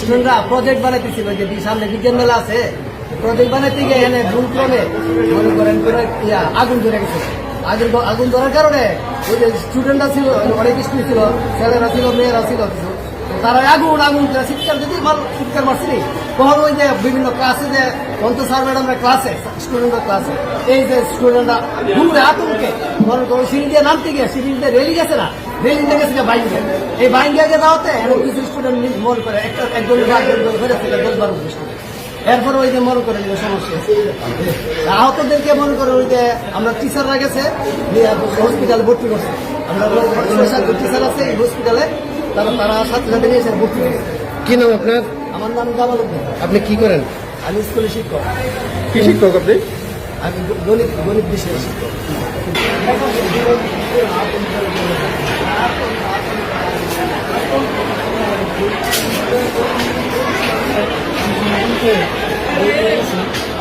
স্টুডেন্টরা প্রজেক্ট যে সামনে বিজ্ঞান মেলা আছে? প্রজেক্ট বানাইতে গিয়ে মনে করেন আগুন ধরে গেছে। আগুন আগুন ধরার কারণে ওই যে স্টুডেন্টরা ছিল, অনেক ছিল, ছেলেরা ছিল, মেয়েরা ছিল কিছু। তারা আগুন আগুন যদি মারছিলি। তখন ওই যে বিভিন্ন ক্লাসে যে অন্ত স্যার ম্যাডামরা ক্লাসে স্টুডেন্টরা ক্লাসে এই যে স্টুডেন্টরা ঘুরে আতঙ্কে করো সিঁড়ি দিয়ে নামতে গিয়ে সিঁড়ি দিয়ে রেলি গেছে না রেলিং থেকে গেছে বাইকে এই বাইকে যাওয়াতে এখন কিছু স্টুডেন্ট মনে করে। একটা একজন করে ফেরেছে দশ বারো এরপরে ওই যে মনে করে যে সমস্যা আহতদেরকে মনে করে ওই যে আমরা টিচাররা গেছে হসপিটালে ভর্তি করছে। আমরা টিচার আছে এই হসপিটালে তারা তারা সাথে সাথে নিয়ে এসে ভর্তি করছে কি নাম আপনার? আমার নাম জামাল উদ্দিন। আপনি কি করেন? আমি স্কুলের শিক্ষক। কি শিক্ষক আপনি? আমি গণিত গণিত বিষয়ের শিক্ষক। আছে